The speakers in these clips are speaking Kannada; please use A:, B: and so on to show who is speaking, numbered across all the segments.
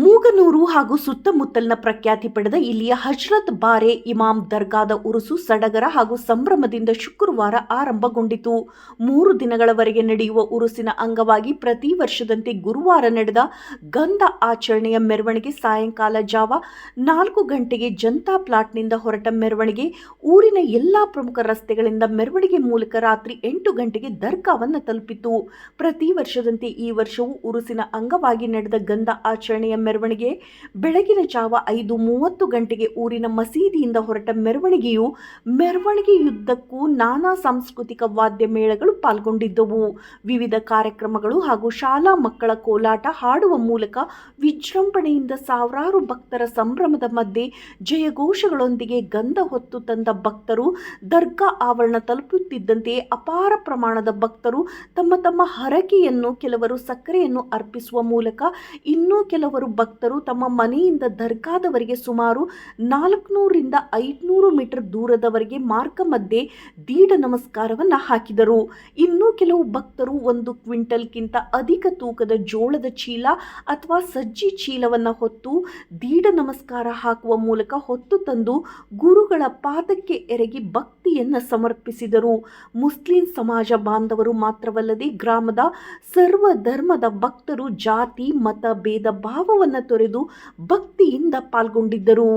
A: ಮೂಗನೂರು ಹಾಗೂ ಸುತ್ತಮುತ್ತಲಿನ ಪ್ರಖ್ಯಾತಿ ಪಡೆದ ಇಲ್ಲಿಯ ಹಜ್ರತ್ ಬಾರೆ ಇಮಾಮ್ ದರ್ಗಾದ ಉರುಸು ಸಡಗರ ಹಾಗೂ ಸಂಭ್ರಮದಿಂದ ಶುಕ್ರವಾರ ಆರಂಭಗೊಂಡಿತು. ಮೂರು ದಿನಗಳವರೆಗೆ ನಡೆಯುವ ಉರುಸಿನ ಅಂಗವಾಗಿ ಪ್ರತಿ ವರ್ಷದಂತೆ ಗುರುವಾರ ನಡೆದ ಗಂಧ ಆಚರಣೆಯ ಮೆರವಣಿಗೆ ಸಾಯಂಕಾಲ ಜಾವ ನಾಲ್ಕು ಗಂಟೆಗೆ ಜನತಾ ಪ್ಲಾಟ್ನಿಂದ ಹೊರಟ ಮೆರವಣಿಗೆ, ಊರಿನ ಎಲ್ಲಾ ಪ್ರಮುಖ ರಸ್ತೆಗಳಿಂದ ಮೆರವಣಿಗೆ ಮೂಲಕ ರಾತ್ರಿ ಎಂಟು ಗಂಟೆಗೆ ದರ್ಗಾವನ್ನು ತಲುಪಿತು. ಪ್ರತಿ ವರ್ಷದಂತೆ ಈ ವರ್ಷವೂ ಉರುಸಿನ ಅಂಗವಾಗಿ ನಡೆದ ಗಂಧ ಆಚರಣೆಯ ಮೆರವಣಿಗೆ. ಬೆಳಗಿನ ಜಾವ ಐದು ಮೂವತ್ತು ಗಂಟೆಗೆ ಊರಿನ ಮಸೀದಿಯಿಂದ ಹೊರಟ ಮೆರವಣಿಗೆಯು ಮೆರವಣಿಗೆಯುದ್ದಕ್ಕೂ ನಾನಾ ಸಾಂಸ್ಕೃತಿಕ ವಾದ್ಯ ಮೇಳಗಳು ಪಾಲ್ಗೊಂಡಿದ್ದವು. ವಿವಿಧ ಕಾರ್ಯಕ್ರಮಗಳು ಹಾಗೂ ಶಾಲಾ ಮಕ್ಕಳ ಕೋಲಾಟ ಹಾಡುವ ಮೂಲಕ ವಿಜೃಂಭಣೆಯಿಂದ ಸಾವಿರಾರು ಭಕ್ತರ ಸಂಭ್ರಮದ ಮಧ್ಯೆ ಜಯಘೋಷಗಳೊಂದಿಗೆ ಗಂಧ ಹೊತ್ತು ತಂದ ಭಕ್ತರು, ದರ್ಗಾ ಆವರಣ ತಲುಪುತ್ತಿದ್ದಂತೆಯೇ ಅಪಾರ ಪ್ರಮಾಣದ ಭಕ್ತರು ತಮ್ಮ ತಮ್ಮ ಹರಕೆಯನ್ನು ಕೆಲವರು ಸಕ್ಕರೆಯನ್ನು ಅರ್ಪಿಸುವ ಮೂಲಕ ಇನ್ನೂ ಕೆಲವರು ಭಕ್ತರು ತಮ್ಮ ಮನೆಯಿಂದ ದರ್ಗಾದವರೆಗೆ ಸುಮಾರು ನಾಲ್ಕುನೂರಿಂದ ಐದುನೂರು ಮೀಟರ್ ದೂರದವರೆಗೆ ಮಾರ್ಗ ಮಧ್ಯೆ ದೀಡ ನಮಸ್ಕಾರವನ್ನು ಹಾಕಿದರು. ಇನ್ನೂ ಕೆಲವು ಭಕ್ತರು ಒಂದು ಕ್ವಿಂಟಲ್ಗಿಂತ ಅಧಿಕ ತೂಕದ ಜೋಳದ ಚೀಲ ಅಥವಾ ಸಜ್ಜಿ ಚೀಲವನ್ನು ಹೊತ್ತು ದೀಡ ನಮಸ್ಕಾರ ಹಾಕುವ ಮೂಲಕ ಹೊತ್ತು ತಂದು ಗುರುಗಳ ಪಾದಕ್ಕೆ ಎರಗಿ ಭಕ್ತಿಯನ್ನು ಸಮರ್ಪಿಸಿದರು. ಮುಸ್ಲಿಂ ಸಮಾಜ ಬಾಂಧವರು ಮಾತ್ರವಲ್ಲದೆ ಗ್ರಾಮದ ಸರ್ವ ಧರ್ಮದ ಭಕ್ತರು, ಜಾತಿ, ಮತ, ಭೇದ, ಭಾವವನ್ನು ತೊರೆದು ಭಕ್ತಿಯಿಂದ ಪಾಲ್ಗೊಂಡಿದ್ದರು.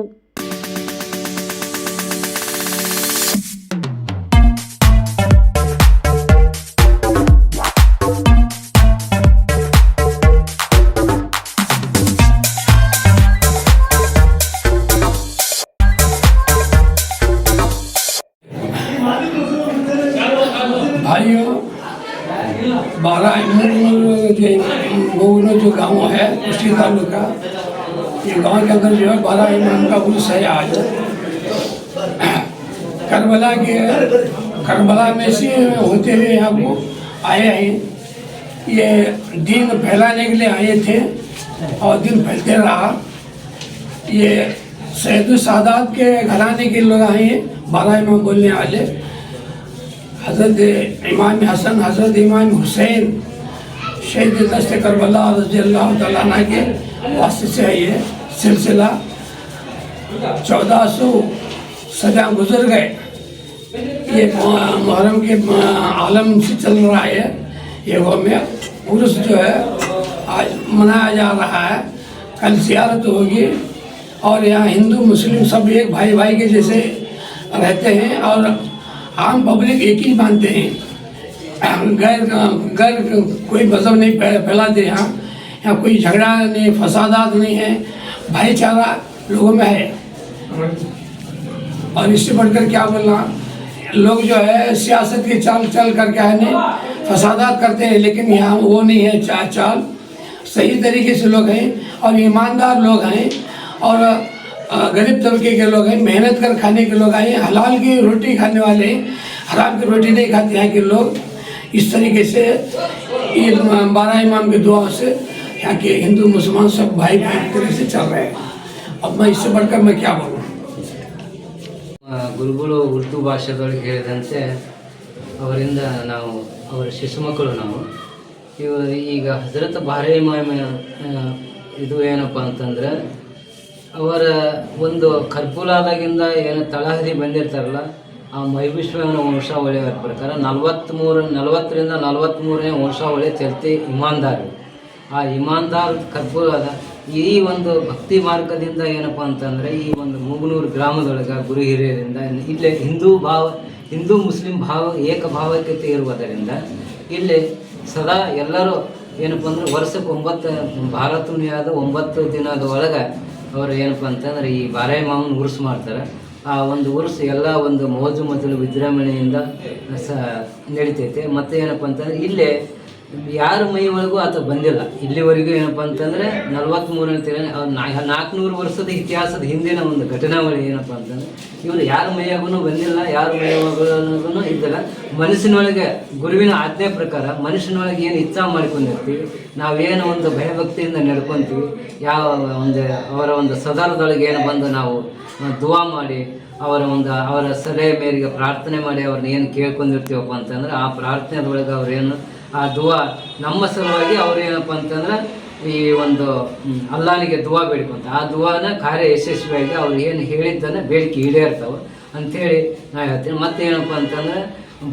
B: भाइयों, बारह जो जो गाँव है उसी तालुका, ये गाँव के अंदर जो है, बारह इमाम का उर्स है आज। करबला के, करबला में से होते हुए यहाँ को आए हैं। ये दिन फैलाने के लिए आए थे और दिन फैलते रहा। ये सैद सादात के घराने के लोग आए हैं, बारह इमाम बोलने वाले। हज़रत इमाम हसन, हज़रत इमाम हुसैन, शहीद दस्त करबला रज़ी अल्लाह तआला के वास्ते से है ये सिलसिला। चौदह सौ सदा गुजर गए। ये मुहर्रम के आलम से चल रहा है। ये वो में उर्स जो है, आज मनाया जा रहा है। कल जियारत होगी और यहाँ हिंदू, मुस्लिम सब एक भाई भाई के जैसे रहते हैं और आम पब्लिक एक ही मानते हैं। गैर गैर कोई मज़हब नहीं फैलाते यहाँ यहाँ कोई झगड़ा नहीं फसादात नहीं है। भाईचारा लोगों में है। और इससे बढ़कर क्या बोलना? लोग जो है सियासत की चाल चल करके है। नहीं फसादात करते हैं लेकिन यहाँ वो नहीं है चा, चाल। सही तरीके से लोग हैं और ईमानदार लोग हैं। और गरीब तबके के लोग हैं मेहनत कर खाने के लोग आए हैं हलाल की रोटी खाने वाले हैं हराम की रोटी नहीं खाते यहाँ के लोग इस तरीके से ये बारह इमाम की दुआ से यहाँ के हिंदू मुसलमान सब भाई भाई की तरह से चल रहे हैं अब मैं इससे बढ़कर मैं क्या बोलूँ
C: ಆ, ಗುರುಗಳು ಉರ್ದು ಭಾಷೆದೊಳಗೆ ಹೇಳಿದಂತೆ ಅವರಿಂದ ನಾವು ಅವರ ಶಿಶು ಮಕ್ಕಳು ನಾವು ಇವರು ಈಗ ಹಜರತ್ ಬಾರೆ ಇಮಾಮ ಆ, ಇದು ಏನಪ್ಪ ಅಂತಂದ್ರೆ ಅವರ ಒಂದು ಕರ್ಪೂಲಾದಾಗಿಂದ ಏನು ತಳಹದಿ ಬಂದಿರ್ತಾರಲ್ಲ, ಆ ಮೈವಿಶ್ವನ ವಂಶಾವಳಿಯ ಪ್ರಕಾರ ನಲವತ್ತ್ಮೂರು ನಲವತ್ತರಿಂದ ನಲವತ್ತ್ಮೂರನೇ ವಂಶಾವಳಿ ಚಲ್ತಿ ಇಮಾನ್ದಾರ್. ಆ ಇಮಾನ್ದಾರ್ ಆದ ಈ ಒಂದು ಭಕ್ತಿ ಮಾರ್ಗದಿಂದ ಏನಪ್ಪ ಅಂತಂದರೆ, ಈ ಒಂದು ಮೂಗನೂರು ಗ್ರಾಮದೊಳಗೆ ಗುರು ಹಿರಿಯರಿಂದ, ಇಲ್ಲೇ ಹಿಂದೂ ಭಾವ, ಹಿಂದೂ ಮುಸ್ಲಿಂ ಭಾವ ಏಕಭಾವೈಕ್ಯತೆ ಇರುವುದರಿಂದ ಇಲ್ಲಿ ಸದಾ ಎಲ್ಲರೂ ಏನಪ್ಪ ಅಂದ್ರೆ ವರ್ಷಕ್ಕೆ ಒಂಬತ್ತು ಭಾರತುಣಿಯಾದ ಒಂಬತ್ತು ದಿನದ ಒಳಗೆ ಅವರು ಏನಪ್ಪ ಅಂತಂದ್ರೆ ಈ ಬಾರೆ ಮಾವನ ಉರ್ಸ್ ಮಾಡ್ತಾರೆ. ಆ ಒಂದು ಉರ್ಸ್ ಎಲ್ಲ ಒಂದು ಮೋಜು ಮೊದಲು ವಿಜೃಂಭಣೆಯಿಂದ ಸ ನಡಿತೈತೆ. ಮತ್ತು ಏನಪ್ಪ ಅಂತಂದ್ರೆ ಇಲ್ಲೇ ಯಾರ ಮೈ ಒಳಗೂ ಆತ ಬಂದಿಲ್ಲ. ಇಲ್ಲಿವರೆಗೂ ಏನಪ್ಪ ಅಂತಂದ್ರೆ ನಲ್ವತ್ತ್ಮೂರನೇ ತಿರ ನಾಲ್ಕುನೂರು ವರ್ಷದ ಇತಿಹಾಸದ ಹಿಂದಿನ ಒಂದು ಘಟನಾವಳಿ ಏನಪ್ಪ ಅಂತಂದ್ರೆ ಇವರು ಯಾರ ಮೈಯಾಗೂ ಬಂದಿಲ್ಲ, ಯಾರ ಮೈಯಾಗೂ ಇದ್ದಿಲ್ಲ. ಮನಸ್ಸಿನೊಳಗೆ, ಗುರುವಿನ ಆಜ್ಞೆ ಪ್ರಕಾರ ಮನುಷ್ಯನೊಳಗೆ ಏನು ಇಚ್ಛಾ ಮಾಡ್ಕೊಂಡಿರ್ತೀವಿ ನಾವೇನು ಒಂದು ಭಯಭಕ್ತಿಯಿಂದ ನಡ್ಕೊತೀವಿ, ಯಾವ ಒಂದು, ಅವರ ಒಂದು ಸದಾರದೊಳಗೆ ಏನು ಬಂದು ನಾವು ದುವಾ ಮಾಡಿ, ಅವರ ಒಂದು, ಅವರ ಸಲಹೆ ಮೇರೆಗೆ ಪ್ರಾರ್ಥನೆ ಮಾಡಿ ಅವ್ರನ್ನ ಏನು ಕೇಳ್ಕೊಂಡಿರ್ತೀವಪ್ಪ ಅಂತಂದ್ರೆ ಆ ಪ್ರಾರ್ಥನೆದೊಳಗೆ ಅವ್ರೇನು ಆ ದುವಾ ನಮ್ಮ ಸಲುವಾಗಿ ಅವ್ರು ಏನಪ್ಪ ಅಂತಂದ್ರೆ ಈ ಒಂದು ಅಲ್ಲಾನಿಗೆ ದುವಾ ಬೇಡ್ಕೊಂತ ಆ ದುವಾನ ಕಾರ್ಯ ಯಶಸ್ವಿಯಾಗಿ ಅವ್ರು ಏನು ಹೇಳಿದ್ದನ್ನು ಬೇಡಿಕೆ ಈಡೇರ್ತಾವೆ ಅಂಥೇಳಿ ನಾ ಹೇಳ್ತೀನಿ. ಮತ್ತೇನಪ್ಪ ಅಂತಂದ್ರೆ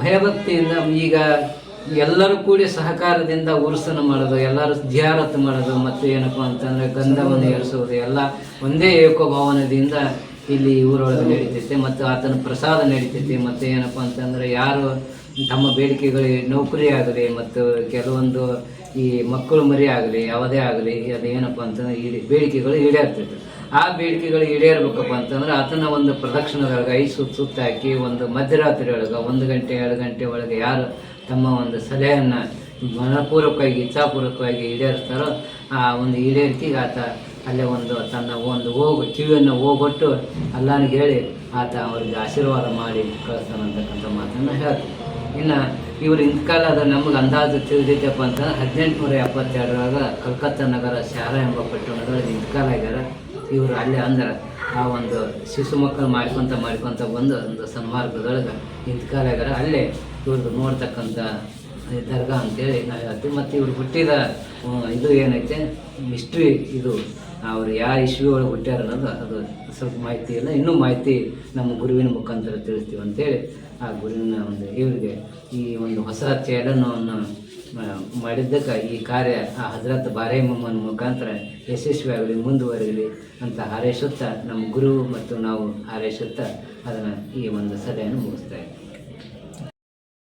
C: ಭಯಭಕ್ತಿಯಿಂದ ಈಗ ಎಲ್ಲರೂ ಕೂಡಿ ಸಹಕಾರದಿಂದ ಉರುಸನ್ನು ಮಾಡೋದು, ಎಲ್ಲರೂ ಧ್ಯಾರತ್ ಮಾಡೋದು, ಮತ್ತು ಏನಪ್ಪ ಅಂತಂದರೆ ಗಂಧವನ್ನು ಏರಿಸೋದು ಎಲ್ಲ ಒಂದೇ ಏಕೋಭಾವನದಿಂದ ಇಲ್ಲಿ ಊರೊಳಗೆ ನಡೀತೈತೆ, ಮತ್ತು ಆತನ ಪ್ರಸಾದ ನಡೀತೈತಿ, ಮತ್ತು ಏನಪ್ಪ ಅಂತಂದರೆ ಯಾರು ತಮ್ಮ ಬೇಡಿಕೆಗಳು ನೌಕರಿ ಆಗಲಿ ಮತ್ತು ಕೆಲವೊಂದು ಈ ಮಕ್ಕಳು ಮರಿ ಆಗಲಿ ಯಾವುದೇ ಆಗಲಿ, ಅದೇನಪ್ಪ ಅಂತಂದ್ರೆ ಈ ಬೇಡಿಕೆಗಳು ಈಡೇರ್ತಿತ್ತು ಆ ಬೇಡಿಕೆಗಳು ಈಡೇರ್ಬೇಕಪ್ಪ ಅಂತಂದ್ರೆ ಆತನ ಒಂದು ಪ್ರದಕ್ಷಿಣದೊಳಗೆ ಐದು ಸುತ್ತ ಸುತ್ತಾಕಿ ಒಂದು ಮಧ್ಯರಾತ್ರಿ ಒಳಗೆ, ಒಂದು ಗಂಟೆ, ಎರಡು ಗಂಟೆ ಒಳಗೆ ಯಾರು ತಮ್ಮ ಒಂದು ಸಲಹೆಯನ್ನು ಮನಪೂರ್ವಕವಾಗಿ, ಇಚ್ಛಾಪೂರ್ವಕವಾಗಿ ಈಡೇರಿಸ್ತಾರೋ ಆ ಒಂದು ಈಡೇರಿಕೆಗೆ ಆತ ಅಲ್ಲೇ ಒಂದು ತನ್ನ ಒಂದು ಹೋಗು, ಕಿವಿಯನ್ನು ಹೋಗೊಟ್ಟು ಅಲ್ಲಾನಿಗೆ ಹೇಳಿ ಆತ ಅವರಿಗೆ ಆಶೀರ್ವಾದ ಮಾಡಿ ಕಳಿಸ್ತಾನಂತಕ್ಕಂಥ ಮಾತನ್ನು ಹೇಳ್ತೀನಿ. ಇನ್ನು ಇವರು ಇಂಥಕಾಲದ ನಮಗೆ ಅಂದಾಜು ತಿಳಿದಿದ್ದಪ್ಪ ಅಂತಂದ್ರೆ ಹದಿನೆಂಟುನೂರ ಎಪ್ಪತ್ತೆರಡರಾಗ ಕಲ್ಕತ್ತಾ ನಗರ ಶಾರ ಎಂಬ ಪಟ್ಟಣದೊಳಗೆ ಇಂಥಕಾಲ ಆಗ್ಯಾರ. ಇವರು ಅಲ್ಲೇ ಅಂದ್ರೆ ಆ ಒಂದು ಶಿಶು ಮಕ್ಕಳು ಮಾಡ್ಕೊತ ಮಾಡ್ಕೊತ ಬಂದು ಒಂದು ಸನ್ಮಾರ್ಗದೊಳಗೆ ಇಂಥಕಾಲ ಆಗ್ಯಾರ. ಅಲ್ಲೇ ಇವ್ರದ್ದು ನೋಡ್ತಕ್ಕಂಥ ದರ್ಗಾ ಅಂತೇಳಿ ನಾವು ಹೇಳ್ತೀವಿ. ಮತ್ತು ಇವ್ರು ಹುಟ್ಟಿದ ಇದು ಏನೈತೆ? ಮಿಸ್ಟ್ರಿ ಇದು. ಅವ್ರು ಯಾರು ಇಶ್ವಿ ಒಳಗೆ ಹುಟ್ಟ್ಯಾರ ಅನ್ನೋದು ಅದು ಸ್ವಲ್ಪ ಮಾಹಿತಿ ಇಲ್ಲ. ಇನ್ನೂ ಮಾಹಿತಿ ನಮ್ಮ ಗುರುವಿನ ಮುಖಾಂತರ ತಿಳಿಸ್ತೀವಿ ಅಂತೇಳಿ ಆ ಗುರುವಿನ ಒಂದು ಇವರಿಗೆ ಈ ಒಂದು ಹೊಸ ಚೇಲನವನ್ನು ಮಾಡಿದ್ದಕ್ಕೆ ಈ ಕಾರ್ಯ ಆ ಹಜರತ್ ಬಾರೇ ಮೊಮ್ಮನ ಮುಖಾಂತರ ಯಶಸ್ವಿಯಾಗಲಿ ಮುಂದುವರಿಯಲಿ ಅಂತ ಹಾರೈಸುತ್ತಾ ನಮ್ಮ ಗುರು ಮತ್ತು ನಾವು ಹಾರೈಸುತ್ತಾ ಅದನ್ನು ಈ ಒಂದು ಸಲಹೆಯನ್ನು ಮುಗಿಸ್ತಾ ಇದ್ದೀವಿ